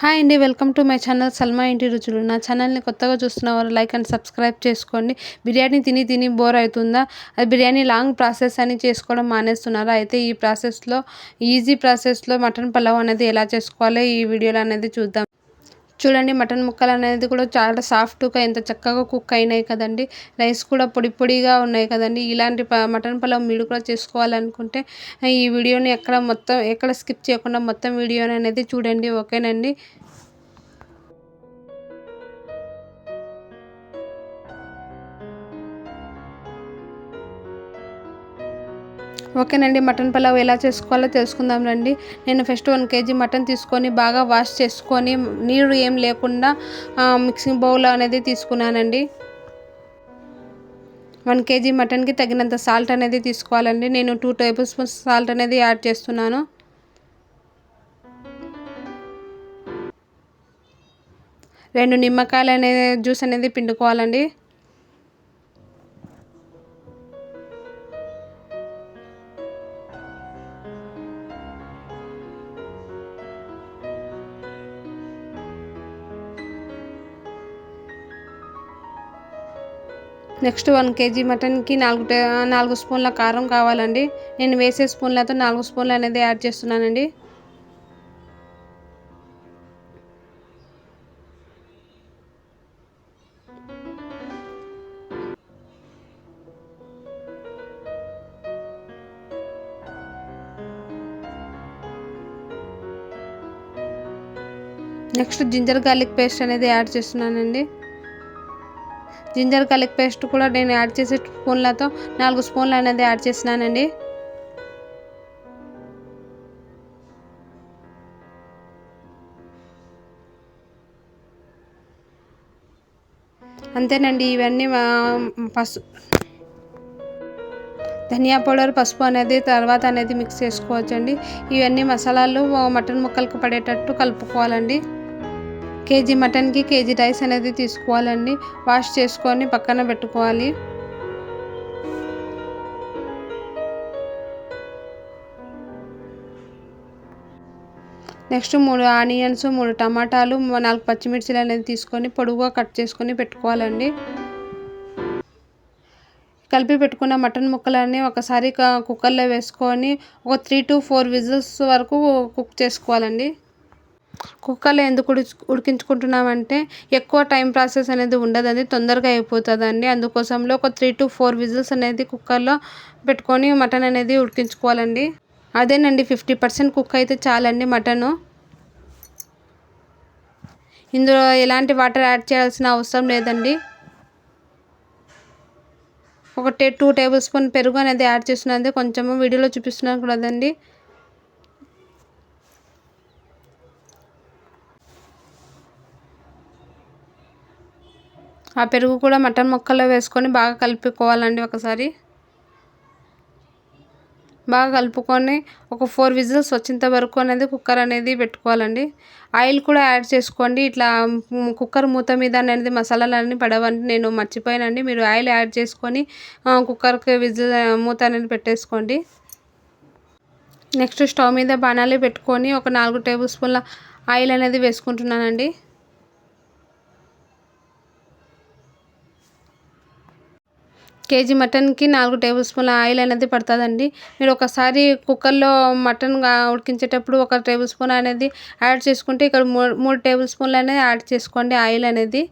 Hi అండి welcome to my channel Salma ఇంటి రుచులు. నా ఛానల్ని కొత్తగా చూస్తున్న వారు లైక్ అండ్ సబ్స్క్రైబ్ చేసుకోండి. బిర్యానీ తిని తిని బోర్ అవుతుందా? అది బిర్యానీ లాంగ్ ప్రాసెస్ అని చేసుకోవడం మానేస్తున్నారా. అయితే ఈ ప్రాసెస్లో ఈజీ ప్రాసెస్లో మటన్ పలావ్ అనేది ఎలా చేసుకోవాలో ఈ వీడియోలో అనేది చూద్దాం. చూడండి మటన్ ముక్కలు అనేది కూడా చాలా సాఫ్ట్గా ఎంత చక్కగా కుక్ అయినాయి కదండి. రైస్ కూడా పొడి పొడిగా ఉన్నాయి కదండి. ఇలాంటి ప మటన్ పలావ్ మీరు కూడా చేసుకోవాలనుకుంటే ఈ వీడియోని ఎక్కడ మొత్తం ఎక్కడ స్కిప్ చేయకుండా మొత్తం వీడియోని అనేది చూడండి. ఓకేనండి? ఓకేనండి మటన్ పలావ్ ఎలా చేసుకోవాలో తెలుసుకుందాం రండి. నేను ఫస్ట్ వన్ కేజీ మటన్ తీసుకొని బాగా వాష్ చేసుకొని నీరు ఏం లేకుండా మిక్సింగ్ బౌల్ అనేది తీసుకున్నానండి. వన్ కేజీ మటన్కి తగినంత సాల్ట్ అనేది తీసుకోవాలండి. నేను టూ టేబుల్ స్పూన్స్ సాల్ట్ అనేది యాడ్ చేస్తున్నాను. రెండు నిమ్మకాయలు అనేది జ్యూస్ అనేది పిండుకోవాలండి. నెక్స్ట్ వన్ కేజీ మటన్కి నాలుగు నాలుగు స్పూన్ల కారం కావాలండి. నేను వేసే స్పూన్లతో నాలుగు స్పూన్లు అనేది యాడ్ చేస్తున్నానండి. నెక్స్ట్ జింజర్ గార్లిక్ పేస్ట్ అనేది యాడ్ చేస్తున్నానండి. జింజర్ గార్లిక్ పేస్ట్ కూడా నేను యాడ్ చేసే స్పూన్లతో నాలుగు స్పూన్లు అనేది యాడ్ చేసినానండి. అంతేనండి ఇవన్నీ పసు ధనియా పౌడర్ పసుపు అనేది తర్వాత అనేది మిక్స్ చేసుకోవచ్చండి. ఇవన్నీ మసాలాలు మటన్ ముక్కలకు పడేటట్టు కలుపుకోవాలండి. కేజీ మటన్కి కేజీ రైస్ అనేది తీసుకోవాలండి. వాష్ చేసుకొని పక్కన పెట్టుకోవాలి. నెక్స్ట్ మూడు ఆనియన్స్ మూడు టమాటాలు నాలుగు పచ్చిమిర్చిలు అనేది తీసుకొని పొడుగుగా కట్ చేసుకొని పెట్టుకోవాలండి. కలిపి పెట్టుకున్న మటన్ ముక్కలన్నీ ఒకసారి కుక్కర్లో వేసుకొని ఒక త్రీ టు ఫోర్ విజిల్స్ వరకు కుక్ చేసుకోవాలండి. కుక్కర్లో ఎందుకు ఉడి ఉడికించుకుంటున్నామంటే ఎక్కువ టైం ప్రాసెస్ అనేది ఉండదండి తొందరగా అయిపోతుందండి. అందుకోసంలో ఒక త్రీ టు ఫోర్ విజిల్స్ అనేది కుక్కర్లో పెట్టుకొని మటన్ అనేది ఉడికించుకోవాలండి. అదేనండి ఫిఫ్టీ పర్సెంట్ కుక్ అయితే చాలండి మటను. ఇందులో ఎలాంటి వాటర్ యాడ్ చేయాల్సిన అవసరం లేదండి. ఒక టూ టేబుల్ స్పూన్ పెరుగు అనేది యాడ్ చేస్తున్నది కొంచెము వీడియోలో చూపిస్తున్నాను కదండి. ఆ పెరుగు కూడా మటన్ ముక్కల్లో వేసుకొని బాగా కలుపుకోవాలండి ఒకసారి. బాగా కలుపుకొని ఒక ఫోర్ విజిల్స్ వచ్చేంత వరకు అనేది కుక్కర్ అనేది పెట్టుకోవాలండి. ఆయిల్ కూడా యాడ్ చేసుకోండి. ఇట్లా కుక్కర్ మూత మీద అనేది మసాలాలన్నీ పడవండి. నేను మర్చిపోయానండి. మీరు ఆయిల్ యాడ్ చేసుకొని కుక్కర్కి విజిల్ మూత అనేది పెట్టేసుకోండి. నెక్స్ట్ స్టవ్ మీద బాణాలి పెట్టుకొని ఒక నాలుగు టేబుల్ స్పూన్ల ఆయిల్ అనేది వేసుకుంటున్నానండి. కేజీ మటన్కి నాలుగు టేబుల్ స్పూన్ల ఆయిల్ అనేది పడుతుందండి. మీరు ఒకసారి కుక్కర్లో మటన్ ఉడికించేటప్పుడు ఒక టేబుల్ స్పూన్ అనేది యాడ్ చేసుకుంటే ఇక్కడ మూడు మూడు టేబుల్ స్పూన్లు అనేది యాడ్ చేసుకోండి ఆయిల్ అనేది.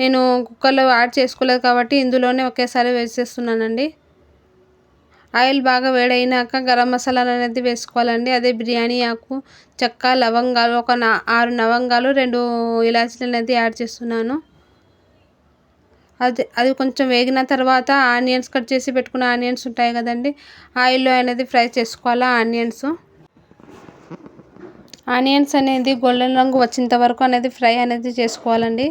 నేను కుక్కర్లో యాడ్ చేసుకోలేదు కాబట్టి ఇందులోనే ఒకేసారి వేసేస్తున్నానండి. ఆయిల్ బాగా వేడైనాక గరం మసాలాలు అనేది వేసుకోవాలండి. అదే బిర్యానీ ఆకు చెక్క లవంగాలు ఒక ఆరు లవంగాలు రెండు ఇలాచీలు అనేది యాడ్ చేస్తున్నాను. అది అది కొంచెం వేగిన తర్వాత ఆనియన్స్ కట్ చేసి పెట్టుకున్న ఆనియన్స్ ఉంటాయి కదండి ఆయిల్లో అనేది ఫ్రై చేసుకోవాలి ఆనియన్స్? ఆనియన్స్ అనేది గోల్డెన్ రంగు వచ్చేంత వరకు అనేది ఫ్రై అనేది చేసుకోవాలండి.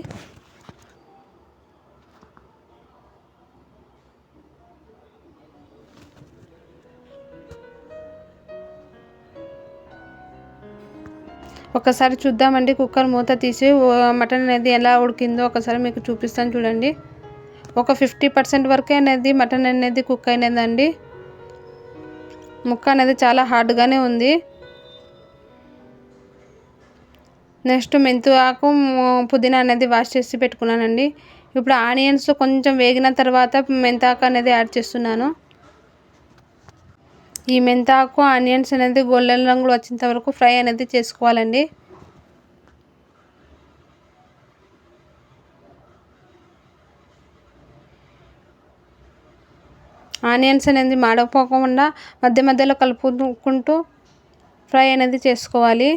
ఒకసారి చూద్దామండి కుక్కర్ మూత తీసి మటన్ అనేది ఎలా ఉడికిందో ఒకసారి మీకు చూపిస్తాను చూడండి. ఒక ఫిఫ్టీ పర్సెంట్ వరకే అనేది మటన్ అనేది కుక్ అయినదండి. ముక్క అనేది చాలా హార్డ్గానే ఉంది. నెక్స్ట్ మెంతు ఆకు పుదీనా అనేది వాష్ చేసి పెట్టుకున్నానండి. ఇప్పుడు ఆనియన్స్ కొంచెం వేగిన తర్వాత మెంతాకు అనేది యాడ్ చేస్తున్నాను. ఈ మెంతాకు ఆనియన్స్ అనేది గోల్డెన్ రంగులో వచ్చేంత వరకు ఫ్రై అనేది చేసుకోవాలండి. ఆనియన్స్ అనేది మాడకపోకుండా మధ్య మధ్యలో కలుపుకుంటూ ఫ్రై అనేది చేసుకోవాలి.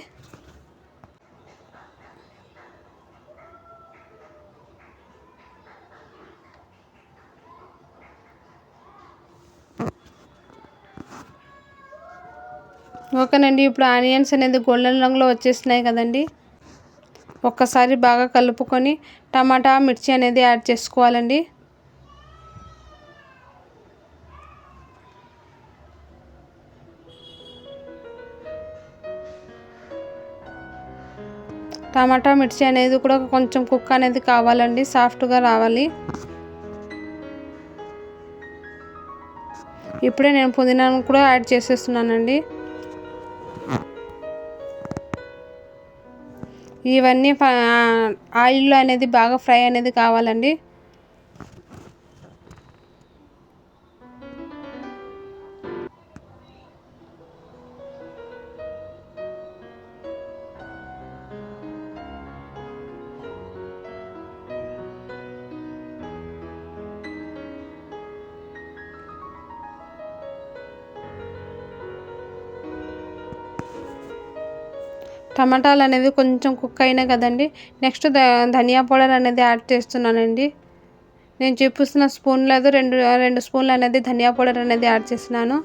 ఓకేనండి ఇప్పుడు ఆనియన్స్ అనేది గోల్డెన్ రంగులో వచ్చేసినాయి కదండి. ఒక్కసారి బాగా కలుపుకొని టమాటా మిర్చి అనేది యాడ్ చేసుకోవాలండి. టమాటా మిర్చి అనేది కూడా కొంచెం కుక్ అనేది కావాలండి సాఫ్ట్గా రావాలి. ఇప్పుడే నేను పుదీనాను కూడా యాడ్ చేసేస్తున్నానండి. ఇవన్నీ ఆయిల్లో అనేది బాగా ఫ్రై అనేది కావాలండి. టమాటాలు అనేది కొంచెం కుక్ అయినాయి కదండి. నెక్స్ట్ ధ ధనియా పౌడర్ అనేది యాడ్ చేస్తున్నానండి. నేను చూపిస్తున్న స్పూన్ లేదు రెండు రెండు స్పూన్లు అనేది ధనియా పౌడర్ అనేది యాడ్ చేసినాను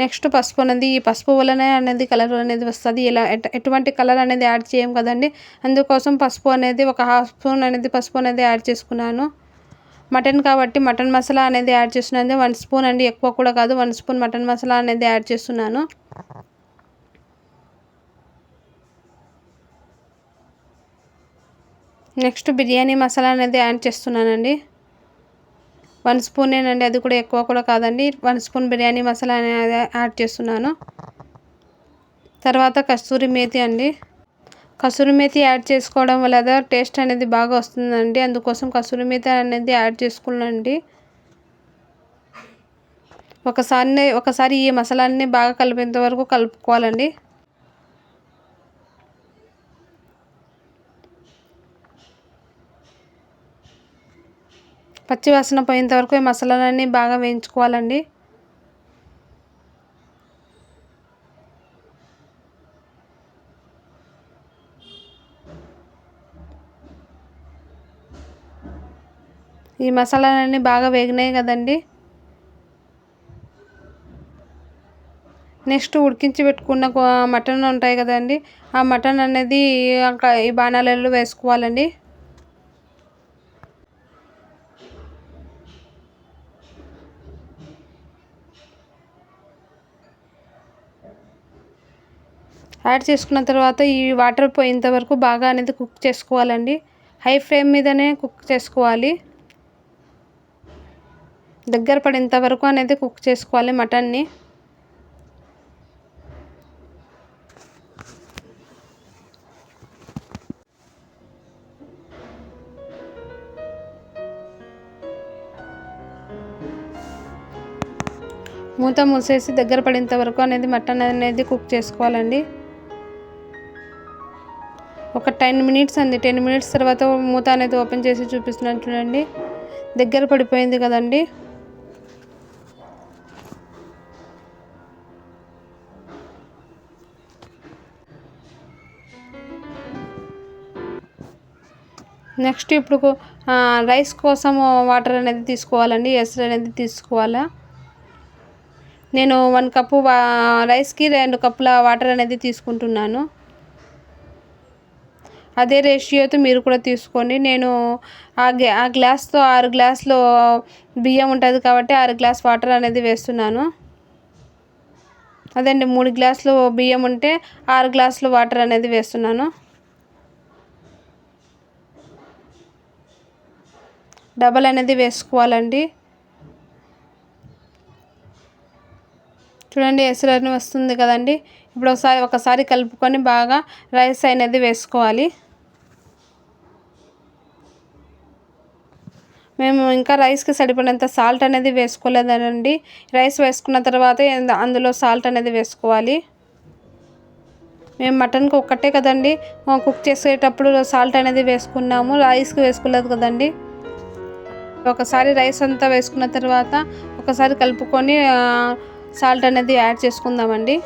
నెక్స్ట్ పసుపు అనేది ఈ పసుపు వలన అనేది కలర్ అనేది వస్తుంది. ఇలా ఎటువంటి కలర్ అనేది యాడ్ చేయం కదండి. అందుకోసం పసుపు అనేది ఒక హాఫ్ స్పూన్ అనేది పసుపు అనేది యాడ్ చేసుకున్నాను. మటన్ కాబట్టి మటన్ మసాలా అనేది యాడ్ చేస్తున్నాను. వన్ స్పూన్ అండి ఎక్కువ కూడా కాదు. వన్ స్పూన్ మటన్ మసాలా అనేది యాడ్ చేస్తున్నాను. నెక్స్ట్ బిర్యానీ మసాలా అనేది యాడ్ చేస్తున్నానండి. వన్ స్పూనేనండి అది కూడా ఎక్కువ కూడా కాదండి. వన్ స్పూన్ బిర్యానీ మసాలా అనేది యాడ్ చేస్తున్నాను. తర్వాత కస్తూరి మేతి అండి. కసూరి మేతి యాడ్ చేసుకోవడం వల్ల టేస్ట్ అనేది బాగా వస్తుందండి. అందుకోసం కసూరి మేతి అనేది యాడ్ చేసుకున్నాండి ఒకసారి ఒకసారి ఈ మసాలాన్ని బాగా కలిపేంత వరకు కలుపుకోవాలండి. పచ్చివాసన పోయేంత వరకు ఈ మసాలాలన్నీ బాగా వేయించుకోవాలండి. ఈ మసాలాలన్నీ బాగా వేగినాయి కదండి. నెక్స్ట్ ఉడికించి పెట్టుకున్న మటన్ ఉంటాయి కదండి. ఆ మటన్ అనేది ఈ బాణాలలో వేసుకోవాలండి. యాడ్ చేసుకున్న తర్వాత ఈ వాటర్ పోయేంత వరకు బాగా అనేది కుక్ చేసుకోవాలండి. హై ఫ్లేమ్ మీదనే కుక్ చేసుకోవాలి. దగ్గర పడేంత వరకు అనేది కుక్ చేసుకోవాలి మటన్ని. మూత మూసేసి దగ్గర పడేంత వరకు అనేది మటన్ అనేది కుక్ చేసుకోవాలండి. ఒక టెన్ మినిట్స్ అండి. టెన్ మినిట్స్ తర్వాత మూత అనేది ఓపెన్ చేసి చూపిస్తున్నాను చూడండి. దగ్గర పడిపోయింది కదండి. నెక్స్ట్ ఇప్పుడు రైస్ కోసం వాటర్ అనేది తీసుకోవాలండి ఎసరు అనేది తీసుకోవాలా? నేను వన్ కప్పు వా రైస్కి రెండు కప్పుల వాటర్ అనేది తీసుకుంటున్నాను. అదే రేషియోతో మీరు కూడా తీసుకోండి. నేను ఆ గ్లా ఆ గ్లాస్తో ఆరు గ్లాసులు బియ్యం ఉంటుంది కాబట్టి ఆరు గ్లాస్ వాటర్ అనేది వేస్తున్నాను. అదండి మూడు గ్లాసులు బియ్యం ఉంటే ఆరు గ్లాసులు వాటర్ అనేది వేస్తున్నాను. డబల్ అనేది వేసుకోవాలండి. చూడండి ఎసులని వస్తుంది కదండి. ఇప్పుడు ఒకసారి ఒకసారి కలుపుకొని బాగా రైస్ అనేది వేసుకోవాలి. మేము ఇంకా రైస్కి సరిపడినంత సాల్ట్ అనేది వేసుకోలేదండి. రైస్ వేసుకున్న తర్వాత అందులో సాల్ట్ అనేది వేసుకోవాలి. మేము మటన్కి ఒక్కటే కదండి. కుక్ చేసేటప్పుడు సాల్ట్ అనేది వేసుకున్నాము. రైస్కి వేసుకోలేదు కదండి. ఒకసారి రైస్ అంతా వేసుకున్న తర్వాత ఒకసారి కలుపుకొని సాల్ట్ అనేది యాడ్ చేసుకుందామండి.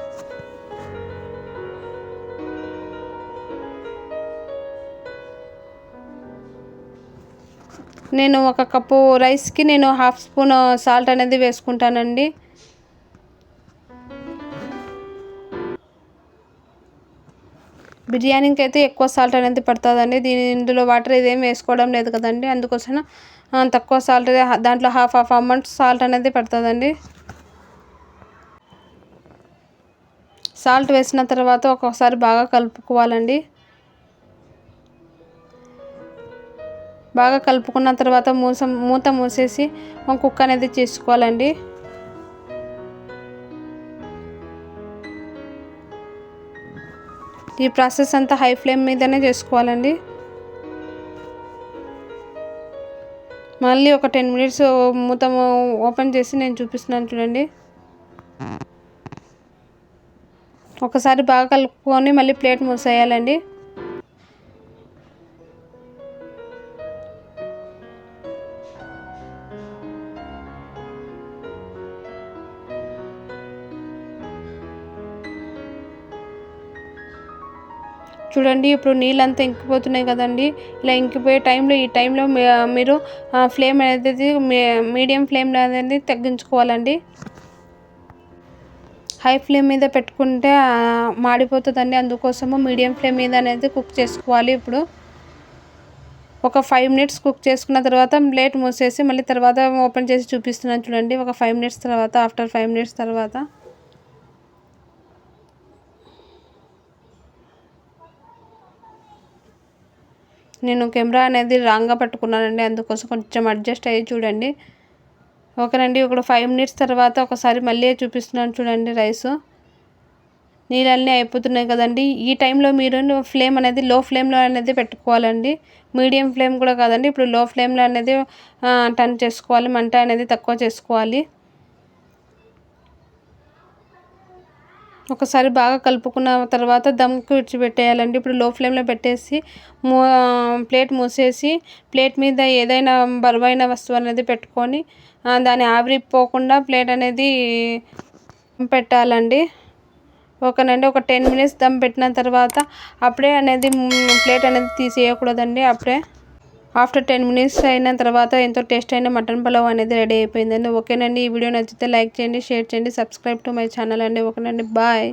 నేను ఒక కప్పు రైస్కి నేను హాఫ్ స్పూన్ సాల్ట్ అనేది వేసుకుంటానండి. బిర్యానీకి అయితే ఎక్కువ సాల్ట్ అనేది పడుతుందండి. దీని ఇందులో వాటర్ ఇదేం వేసుకోవడం లేదు కదండి. అందుకోసం తక్కువ సాల్ట్ దాంట్లో హాఫ్ హాఫ్ అమౌంట్ సాల్ట్ అనేది పడుతుందండి. సాల్ట్ వేసిన తర్వాత ఒక్కొక్కసారి బాగా కలుపుకోవాలండి. బాగా కలుపుకున్న తర్వాత మూస మూత మూసేసి కుక్క అనేది చేసుకోవాలండి. ఈ ప్రాసెస్ అంతా హై ఫ్లేమ్ మీదనే చేసుకోవాలండి. మళ్ళీ ఒక టెన్ మినిట్స్ మూత ఓపెన్ చేసి నేను చూపిస్తున్నాను చూడండి. ఒకసారి బాగా కలుపుకొని మళ్ళీ ప్లేట్ మూసేయాలండి. చూడండి ఇప్పుడు నీళ్ళంతా ఇంకిపోతున్నాయి కదండి. ఇలా ఇంకిపోయే టైంలో ఈ టైంలో మీరు ఫ్లేమ్ అనేది మీడియం ఫ్లేమ్లో అనేది తగ్గించుకోవాలండి. హై ఫ్లేమ్ మీద పెట్టుకుంటే మాడిపోతుందండి. అందుకోసము మీడియం ఫ్లేమ్ మీద అనేది కుక్ చేసుకోవాలి ఇప్పుడు. ఒక ఫైవ్ మినిట్స్ కుక్ చేసుకున్న తర్వాత ప్లేట్ మూసేసి మళ్ళీ తర్వాత ఓపెన్ చేసి చూపిస్తున్నాను చూడండి. ఒక ఫైవ్ మినిట్స్ తర్వాత ఆఫ్టర్ ఫైవ్ మినిట్స్ తర్వాత. నేను కెమెరా అనేది రాంగ్గా పట్టుకున్నానండి. అందుకోసం కొంచెం అడ్జస్ట్ అయ్యి చూడండి. ఓకేనండి ఒక ఫైవ్ మినిట్స్ తర్వాత ఒకసారి మళ్ళీ చూపిస్తున్నాను చూడండి రైస్ నీళ్ళన్నీ అయిపోతున్నాయి కదండి. ఈ టైంలో మీరు ఫ్లేమ్ అనేది లో ఫ్లేమ్లో అనేది పెట్టుకోవాలండి. మీడియం ఫ్లేమ్ కూడా కాదండి. ఇప్పుడు లో ఫ్లేమ్లో అనేది టర్న్ చేసుకోవాలి. మంట అనేది తక్కువ చేసుకోవాలి. ఒకసారి బాగా కలుపుకున్న తర్వాత దమ్కి విడిచిపెట్టేయాలండి. ఇప్పుడు లో ఫ్లేమ్లో పెట్టేసి మూ ప్లేట్ మూసేసి ప్లేట్ మీద ఏదైనా బరువైన వస్తువు అనేది పెట్టుకొని దాన్ని ఆవిరిపోకుండా ప్లేట్ అనేది పెట్టాలండి. ఓకేనండి ఒక టెన్ మినిట్స్ దమ్ పెట్టిన తర్వాత అప్పుడే అనేది ప్లేట్ అనేది తీసేయకూడదండి అప్పుడే. ఆఫ్టర్ టెన్ మినిట్స్ అయిన తర్వాత ఎంతో టేస్ట్ అయిన మటన్ పలావ్ అనేది రెడీ అయిపోయిందండి. ఓకేనండి ఈ వీడియో నచ్చితే లైక్ చేయండి షేర్ చేయండి సబ్స్క్రైబ్ టు మై ఛానల్ అండి. ఓకేనండి బాయ్.